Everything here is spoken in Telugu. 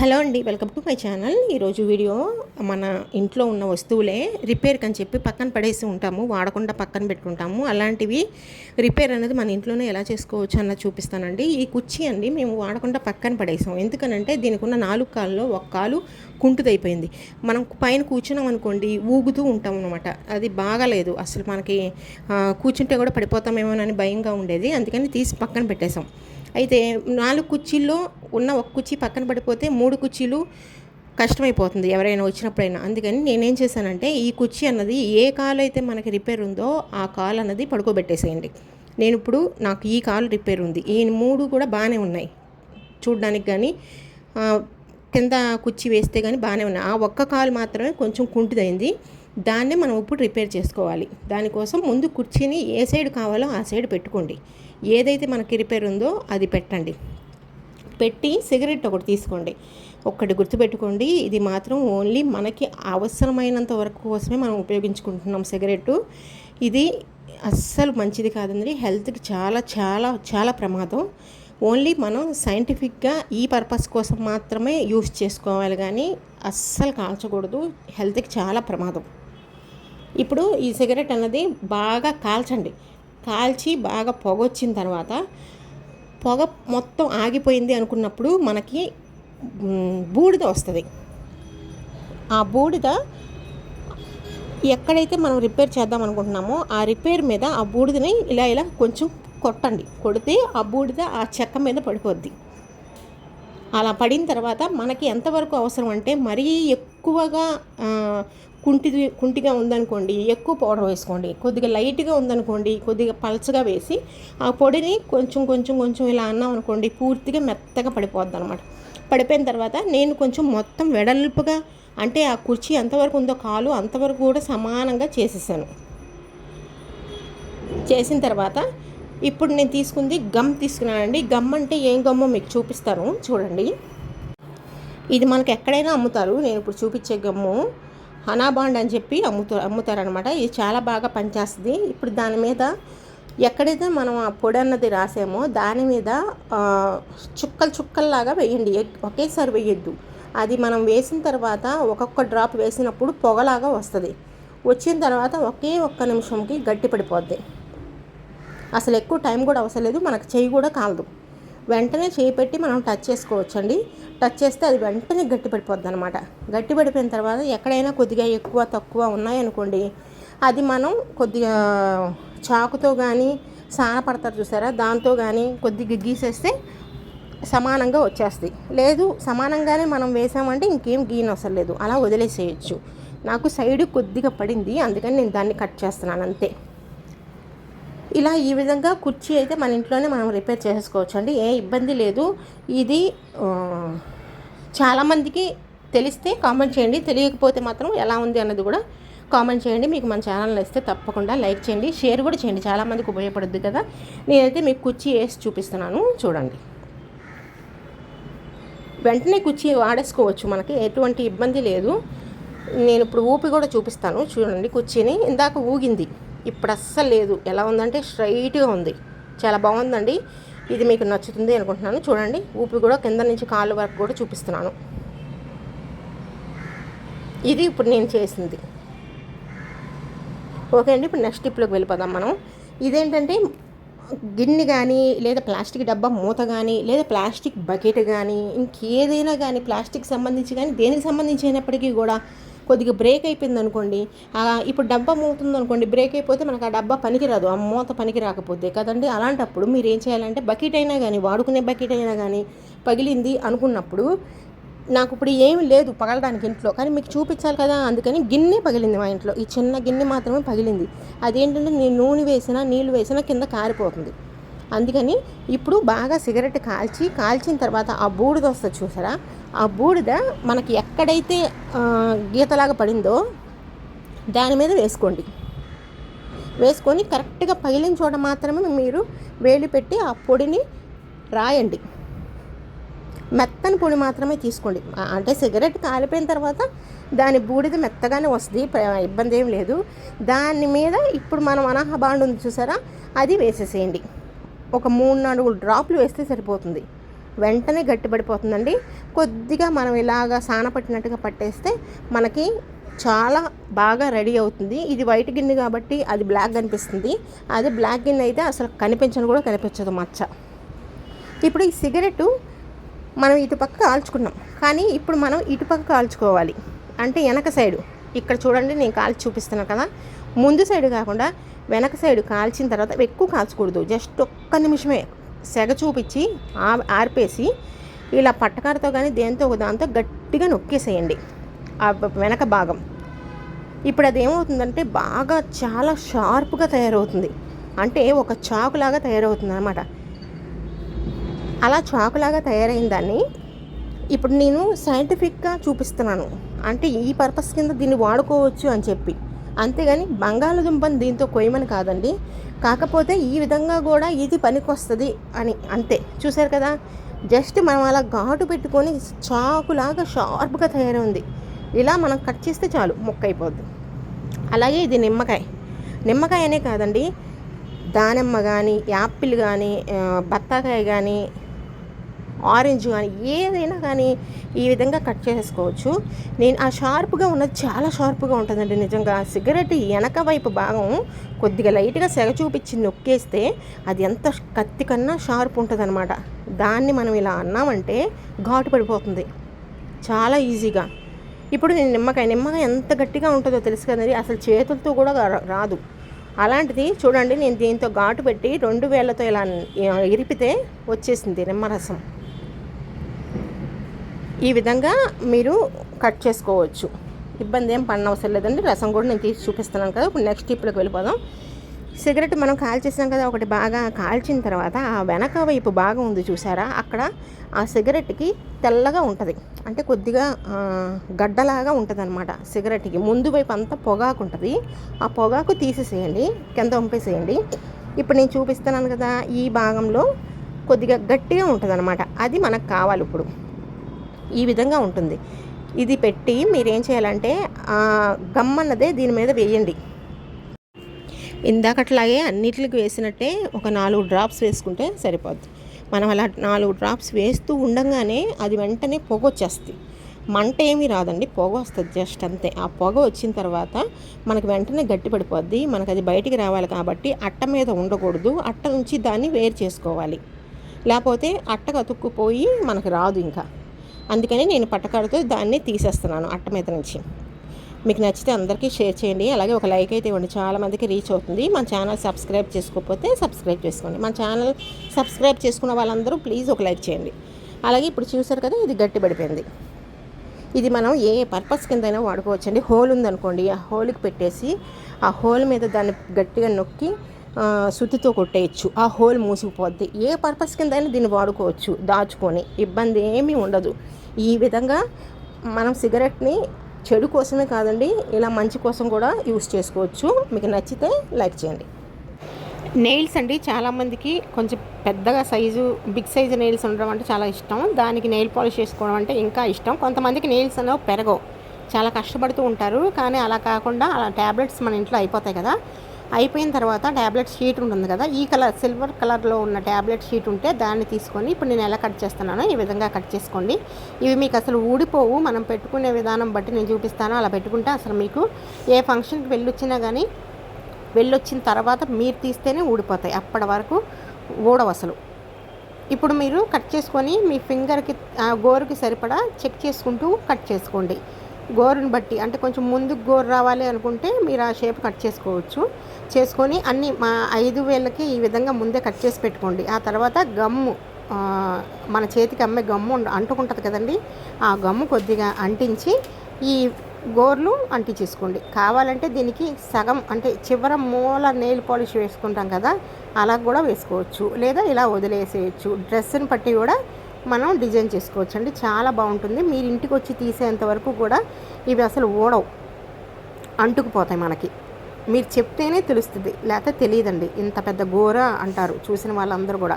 హలో అండి వెల్కమ్ టు మై ఛానల్. ఈరోజు వీడియో మన ఇంట్లో ఉన్న వస్తువులే రిపేర్కి అని చెప్పి పక్కన పడేసి ఉంటాము వాడకుండా పక్కన పెట్టుకుంటాము. అలాంటివి రిపేర్ అనేది మన ఇంట్లోనే ఎలా చేసుకోవచ్చు అన్నది చూపిస్తానండి. ఈ కుర్చీ అండి మేము వాడకుండా పక్కన పడేసాం. ఎందుకనంటే దీనికి ఉన్న నాలుగు కాళ్ళలో ఒక కాలు కుంటుదైపోయింది మనం పైన కూర్చున్నాం అనుకోండి ఊగుతూ ఉంటాం అనమాట అది బాగాలేదు అసలు మనకి కూర్చుంటే కూడా పడిపోతామేమోనని భయంగా ఉండేది. అందుకని తీసి పక్కన పెట్టేశాం. అయితే నాలుగు కుర్చీల్లో ఉన్న ఒక కుర్చీ పక్కన పడిపోతే మూడు కుర్చీలు కష్టమైపోతుంది ఎవరైనా వచ్చినప్పుడైనా. అందుకని నేనేం చేశానంటే ఈ కుర్చీ అన్నది ఏ కాలు అయితే మనకి రిపేర్ ఉందో ఆ కాలు అన్నది పడుకోబెట్టేసేయండి. నేను ఇప్పుడు నాకు ఈ కాలు రిపేర్ ఉంది. ఈ మూడు కూడా బాగానే ఉన్నాయి. చూడడానికి కానీ కింద కుర్చీ వేస్తే కానీ బాగానే ఉన్నాయి. ఆ ఒక్క కాలు మాత్రమే కొంచెం కుంటిదైంది. దాన్నే మనం ఇప్పుడు రిపేర్ చేసుకోవాలి. దానికోసం ముందు కుర్చీని ఏ సైడ్ కావాలో ఆ సైడ్ పెట్టుకోండి. ఏదైతే మనకి రిపేర్ ఉందో అది పెట్టండి. పెట్టి సిగరెట్ ఒకటి తీసుకోండి. ఒక్కటి గుర్తుపెట్టుకోండి. ఇది మాత్రం ఓన్లీ మనకి అవసరమైనంత వరకు కోసమే మనం ఉపయోగించుకుంటున్నాం సిగరెట్ ఇది అస్సలు మంచిది కాదండి. హెల్త్కి చాలా చాలా చాలా ప్రమాదం. ఓన్లీ మనం సైంటిఫిక్గా ఈ పర్పస్ కోసం మాత్రమే యూస్ చేసుకోవాలి కానీ అస్సలు కాల్చకూడదు. హెల్త్కి చాలా ప్రమాదం. ఇప్పుడు ఈ సిగరెట్ అన్నది బాగా కాల్చండి. కాల్చి బాగా పొగ వచ్చిన తర్వాత పొగ మొత్తం ఆగిపోయింది అనుకున్నప్పుడు మనకి బూడిద వస్తుంది. ఆ బూడిద ఎక్కడైతే మనం రిపేర్ చేద్దాం అనుకుంటున్నామో ఆ రిపేర్ మీద ఆ బూడిదని ఇలా ఇలా కొంచెం కొట్టండి. కొడితే ఆ బూడిద ఆ చెక్క మీద పడిపోద్ది. అలా పడిన తర్వాత మనకి ఎంతవరకు అవసరం అంటే మరీ ఎక్కువగా కుంటి కుంటిగా ఉందనుకోండి ఎక్కువ పౌడర్ వేసుకోండి. కొద్దిగా లైట్గా ఉందనుకోండి కొద్దిగా పలచగా వేసి ఆ పొడిని కొంచెం కొంచెం కొంచెం ఇలా అన్నాం అనుకోండి పూర్తిగా మెత్తగా పడిపోద్ది అనమాట పడిపోయిన తర్వాత నేను కొంచెం మొత్తం వెడల్పుగా అంటే ఆ కుర్చీ ఎంతవరకు ఉందో కాలు అంతవరకు కూడా సమానంగా చేసేసాను. చేసిన తర్వాత ఇప్పుడు నేను తీసుకుంది గమ్ తీసుకున్నానండి. గమ్ అంటే ఏం గమ్మో మీకు చూపిస్తాను. చూడండి. ఇది మనకు ఎక్కడైనా అమ్ముతారు. నేను ఇప్పుడు చూపించే గమ్ము హనాబాండ్ అని చెప్పి అమ్ముతారు అమ్ముతారనమాట ఇది చాలా బాగా పనిచేస్తుంది. ఇప్పుడు దాని మీద ఎక్కడైతే మనం ఆ పొడి అన్నది రాసామో దాని మీద చుక్కలు చుక్కల్లాగా వేయండి. ఒకేసారి వేయొద్దు. అది మనం వేసిన తర్వాత ఒక్కొక్క డ్రాప్ వేసినప్పుడు పొగలాగా వస్తుంది. వచ్చిన తర్వాత ఒకే ఒక్క నిమిషంకి గట్టి పడిపోద్ది. అసలు ఎక్కువ టైం కూడా అవసరం లేదు మనకు చేయి కూడా కాలదు. వెంటనే చేయి పెట్టి మనం టచ్ చేసుకోవచ్చండి. టచ్ చేస్తే అది వెంటనే గట్టిపడిపోద్ది అనమాట గట్టిపడిపోయిన తర్వాత ఎక్కడైనా కొద్దిగా ఎక్కువ తక్కువ ఉన్నాయనుకోండి అది మనం కొద్దిగా చాకుతో కానీ సాన పడతారు చూసారా దాంతో కానీ కొద్దిగా గీసేస్తే సమానంగా వచ్చేస్తాయి. లేదు సమానంగానే మనం వేసామంటే ఇంకేం గీన అవసరం లేదు. అలా వదిలేసేయచ్చు. నాకు సైడ్ కొద్దిగా పడింది అందుకని నేను దాన్ని కట్ చేస్తున్నాను అంతే. ఇలా ఈ విధంగా కుర్చీ అయితే మన ఇంట్లోనే మనం రిపేర్ చేసుకోవచ్చు అండి ఏ ఇబ్బంది లేదు. ఇది చాలామందికి తెలిస్తే కామెంట్ చేయండి. తెలియకపోతే మాత్రం ఎలా ఉంది అన్నది కూడా కామెంట్ చేయండి. మీకు మన ఛానల్ ఇస్తే తప్పకుండా లైక్ చేయండి. షేర్ కూడా చేయండి. చాలామందికి ఉపయోగపడుద్ది కదా. నేనైతే మీకు కుర్చీ వేసి చూపిస్తున్నాను. చూడండి. వెంటనే కుర్చీ వాడేసుకోవచ్చు. మనకి ఎటువంటి ఇబ్బంది లేదు. నేను ఇప్పుడు ఊపి కూడా చూపిస్తాను. చూడండి కుర్చీని. ఇందాక ఊగింది. ఇప్పుడు అస్సలు లేదు. ఎలా ఉందంటే స్ట్రైట్గా ఉంది. చాలా బాగుందండి. ఇది మీకు నచ్చుతుంది అనుకుంటున్నాను. చూడండి. ఊపి కూడా కింద నుంచి కాళ్ళు వరకు కూడా చూపిస్తున్నాను. ఇది ఇప్పుడు నేను చేసింది. ఓకే అండి. ఇప్పుడు నెక్స్ట్ టిప్లోకి వెళ్ళిపోదాం మనం. ఇదేంటంటే గిన్నె కానీ లేదా ప్లాస్టిక్ డబ్బా మూత కానీ లేదా ప్లాస్టిక్ బకెట్ కానీ ఇంకేదైనా కానీ ప్లాస్టిక్ సంబంధించి కానీ దేనికి సంబంధించి అయినప్పటికీ కూడా కొద్దిగా బ్రేక్ అయిపోయింది అనుకోండి ఇప్పుడు డబ్బా మూతుంది అనుకోండి బ్రేక్ అయిపోతే మనకు ఆ డబ్బా పనికిరాదు ఆ మూత పనికి రాకపోతే. కదండి? అలాంటప్పుడు మీరు ఏం చేయాలంటే బకెట్ అయినా కానీ వాడుకునే బకెట్ అయినా కానీ పగిలింది అనుకున్నప్పుడు నాకు ఇప్పుడు ఏమి లేదు పగలడానికి ఇంట్లో కానీ మీకు చూపించాలి కదా అందుకని గిన్నె పగిలింది మా ఇంట్లో. ఈ చిన్న గిన్నె మాత్రమే పగిలింది. అదేంటంటే నేను నూనె వేసినా నీళ్ళు వేసినా కింద కారిపోతుంది. అందుకని ఇప్పుడు బాగా సిగరెట్ కాల్చి కాల్చిన తర్వాత ఆ బూడిద వస్తుంది చూసారా? ఆ ఆ బూడిద మనకి ఎక్కడైతే గీతలాగా పడిందో దాని మీద వేసుకోండి. వేసుకొని కరెక్ట్గా పగిలిన చోట మాత్రమే మీరు వేలు పెట్టి ఆ పొడిని రాయండి. మెత్తని పొడి మాత్రమే తీసుకోండి. అంటే సిగరెట్ కాలిపోయిన తర్వాత దాని బూడిద మెత్తగానే వస్తుంది ఇబ్బంది ఏం లేదు. దాని మీద ఇప్పుడు మనం అనాహ బాండ్ ఉంది చూసారా? అది వేసేసేయండి. ఒక మూడు నాలుగు డ్రాప్లు వేస్తే సరిపోతుంది. వెంటనే గట్టిపడిపోతుందండి. కొద్దిగా మనం ఇలాగా సానపట్టినట్టుగా పట్టేస్తే మనకి చాలా బాగా రెడీ అవుతుంది. ఇది వైట్ గిన్నె కాబట్టి అది బ్లాక్ కనిపిస్తుంది అది బ్లాక్ గిన్నె అయితే అసలు కనిపించను కూడా కనిపించదు మచ్చ. ఇప్పుడు ఈ సిగరెట్ మనం ఇటుపక్క కాల్చుకున్నాం. కానీ ఇప్పుడు మనం ఇటుపక్క కాల్చుకోవాలి. అంటే వెనక సైడు. ఇక్కడ చూడండి నేను కాల్చి చూపిస్తున్నాను కదా. ముందు సైడ్ కాకుండా వెనక సైడ్ కాల్చిన తర్వాత ఎక్కువ కాల్చకూడదు. జస్ట్ ఒక్క నిమిషమే. సెగ చూపించి ఆర్పేసి ఇలా పట్టకారతో కానీ దేంతో ఒక దాంతో గట్టిగా నొక్కేసేయండి. ఆ వెనక భాగం. ఇప్పుడు అది ఏమవుతుందంటే బాగా చాలా షార్ప్గా తయారవుతుంది. అంటే ఒక చాకులాగా తయారవుతుంది అనమాట అలా చాకులాగా తయారైన దాన్ని ఇప్పుడు నేను సైంటిఫిక్గా చూపిస్తున్నాను. అంటే ఈ పర్పస్ కింద దీన్ని వాడుకోవచ్చు అని చెప్పి. అంతేగాని బంగాళదుంపని దీంతో కొయ్యమని కాదండి. కాకపోతే ఈ విధంగా కూడా ఇది పనికొస్తుంది అని అంతే. చూసారు కదా? జస్ట్ మనం అలా ఘాటు పెట్టుకొని చాకులాగా షార్ప్గా తయారైంది. ఇలా మనం కట్ చేస్తే చాలు మొక్క అయిపోద్ది అలాగే ఇది నిమ్మకాయ. నిమ్మకాయ అనే కాదండి దానిమ్మ కానీ యాపిల్ కానీ బత్తాకాయ కానీ ఆరెంజ్ కానీ ఏదైనా కానీ ఈ విధంగా కట్ చేసుకోవచ్చు. నేను ఆ షార్ప్గా ఉన్నది చాలా షార్ప్గా ఉంటుందండి నిజంగా. సిగరెట్ వెనక వైపు భాగం కొద్దిగా లైట్గా సెగ చూపించి నొక్కేస్తే అది ఎంత కత్తి కన్నా షార్ప్ ఉంటుంది దాన్ని మనం ఇలా అన్నామంటే ఘాటు పడిపోతుంది. చాలా ఈజీగా. ఇప్పుడు నేను నిమ్మకాయ నిమ్మకాయ ఎంత గట్టిగా ఉంటుందో తెలుసు కదండి. అసలు చేతులతో కూడా రాదు. అలాంటిది చూడండి నేను దీంతో ఘాటు పెట్టి రెండు వేళ్ళతో ఇలా ఇరిపితే వచ్చేసింది నిమ్మరసం. ఈ విధంగా మీరు కట్ చేసుకోవచ్చు. ఇబ్బంది ఏం పడిన అవసరం లేదండి. రసం కూడా నేను తీసి చూపిస్తున్నాను కదా. ఇప్పుడు నెక్స్ట్ టిప్లోకి వెళ్ళిపోదాం. సిగరెట్ మనం కాల్చేసాం కదా. ఒకటి బాగా కాల్చిన తర్వాత ఆ వెనక వైపు బాగా ఉంది చూసారా? అక్కడ ఆ సిగరెట్కి తెల్లగా ఉంటుంది. అంటే కొద్దిగా గడ్డలాగా ఉంటుంది అనమాట సిగరెట్కి ముందు వైపు అంతా పొగాకు ఉంటుంది. ఆ పొగాకు తీసేసేయండి. కింద పంపేసేయండి ఇప్పుడు నేను చూపిస్తున్నాను కదా ఈ భాగంలో కొద్దిగా గట్టిగా ఉంటుంది అది మనకు కావాలి ఇప్పుడు. ఈ విధంగా ఉంటుంది. ఇది పెట్టి మీరేం చేయాలంటే ఆ గమ్ అన్నదే దీని మీద వేయండి. ఇందాకట్లాగే అన్నిటికి వేసినట్టే ఒక నాలుగు డ్రాప్స్ వేసుకుంటే సరిపోద్ది. మనం అలా నాలుగు డ్రాప్స్ వేస్తూ ఉండగానే అది వెంటనే పొగ వచ్చేస్తుంది. మంట ఏమీ రాదండి పొగ వస్తుంది జస్ట్ అంతే. ఆ పొగ వచ్చిన తర్వాత మనకి వెంటనే గట్టి పడిపోద్ది. మనకు అది బయటికి రావాలి కాబట్టి అట్ట మీద ఉండకూడదు. అట్ట నుంచి దాన్ని వేరు చేసుకోవాలి. లేకపోతే అట్టకు అతుక్కుపోయి మనకు రాదు ఇంకా. అందుకని నేను పట్టకాడుతో దాన్ని తీసేస్తున్నాను అట్ట మీద నుంచి. మీకు నచ్చితే అందరికీ షేర్ చేయండి. అలాగే ఒక లైక్ అయితే ఇవ్వండి. చాలామందికి రీచ్ అవుతుంది. మన ఛానల్ సబ్స్క్రైబ్ చేసుకోకపోతే సబ్స్క్రైబ్ చేసుకోండి. మన ఛానల్ సబ్స్క్రైబ్ చేసుకున్న వాళ్ళందరూ ప్లీజ్ ఒక లైక్ చేయండి. అలాగే ఇప్పుడు చూసారు కదా ఇది గట్టి పడిపోయింది. ఇది మనం ఏ పర్పస్ కిందైనా వాడుకోవచ్చండి. హోల్ ఉందనుకోండి. ఆ హోల్కి పెట్టేసి ఆ హోల్ మీద దాన్ని గట్టిగా నొక్కి ఆ, సుత్తితో కొట్టేయచ్చు. ఆ హోల్ మూసుకుపోద్ది ఏ పర్పస్ కిందైనా దీన్ని వాడుకోవచ్చు. దాచుకొని ఇబ్బంది ఏమీ ఉండదు. ఈ విధంగా మనం సిగరెట్ని చెడు కోసమే కాదండి ఇలా మంచి కోసం కూడా యూస్ చేసుకోవచ్చు. మీకు నచ్చితే లైక్ చేయండి. నెయిల్స్ అండి చాలామందికి కొంచెం పెద్దగా సైజు బిగ్ సైజు నెయిల్స్ ఉండడం అంటే చాలా ఇష్టం. దానికి నెయిల్ పాలిష్ చేసుకోవడం అంటే ఇంకా ఇష్టం. కొంతమందికి నెయిల్స్ అనేవి పెరగవు. చాలా కష్టపడుతూ ఉంటారు. కానీ అలా కాకుండా అలా ట్యాబ్లెట్స్ మన ఇంట్లో అయిపోతాయి కదా. అయిపోయిన తర్వాత ట్యాబ్లెట్ షీట్ ఉంటుంది కదా ఈ కలర్ సిల్వర్ కలర్లో ఉన్న ట్యాబ్లెట్ షీట్ ఉంటే దాన్ని తీసుకొని ఇప్పుడు నేను ఎలా కట్ చేస్తున్నానో ఈ విధంగా కట్ చేసుకోండి. ఇవి మీకు అసలు ఊడిపోవు మనం పెట్టుకునే విధానం బట్టి నేను చూపిస్తాను అలా పెట్టుకుంటే అసలు మీకు ఏ ఫంక్షన్కి వెళ్ళొచ్చినా కానీ వెళ్ళొచ్చిన తర్వాత మీరు తీస్తేనే ఊడిపోతాయి అప్పటి వరకు ఊడవు అసలు. ఇప్పుడు మీరు కట్ చేసుకొని మీ ఫింగర్కి ఆ గోరుకి సరిపడా చెక్ చేసుకుంటూ కట్ చేసుకోండి. గోరుని బట్టి అంటే కొంచెం ముందుకు గోరు రావాలి అనుకుంటే మీరు ఆ షేప్ కట్ చేసుకోవచ్చు. చేసుకొని అన్ని మా ఐదు వేలకి ఈ విధంగా ముందే కట్ చేసి పెట్టుకోండి. ఆ తర్వాత గమ్ము మన చేతికి అమ్మే గమ్ము అంటుకుంటుంది కదండి ఆ గమ్ము కొద్దిగా అంటించి ఈ గోర్లు అంటించేసుకోండి. కావాలంటే దీనికి సగం అంటే చివర మూల నెయిల్ పాలిష్ వేసుకుంటాం కదా అలా కూడా వేసుకోవచ్చు. లేదా ఇలా వదిలేసేయచ్చు. డ్రెస్ని బట్టి కూడా మనం డిజైన్ చేసుకోవచ్చు అండి చాలా బాగుంటుంది. మీరు ఇంటికి వచ్చి తీసేంత వరకు కూడా ఇవి అసలు ఊడవు. అంటుకుపోతాయి మనకి. మీరు చెప్తేనే తెలుస్తుంది. లేకపోతే తెలియదండి. ఇంత పెద్ద గోర అంటారు. చూసిన వాళ్ళందరూ కూడా.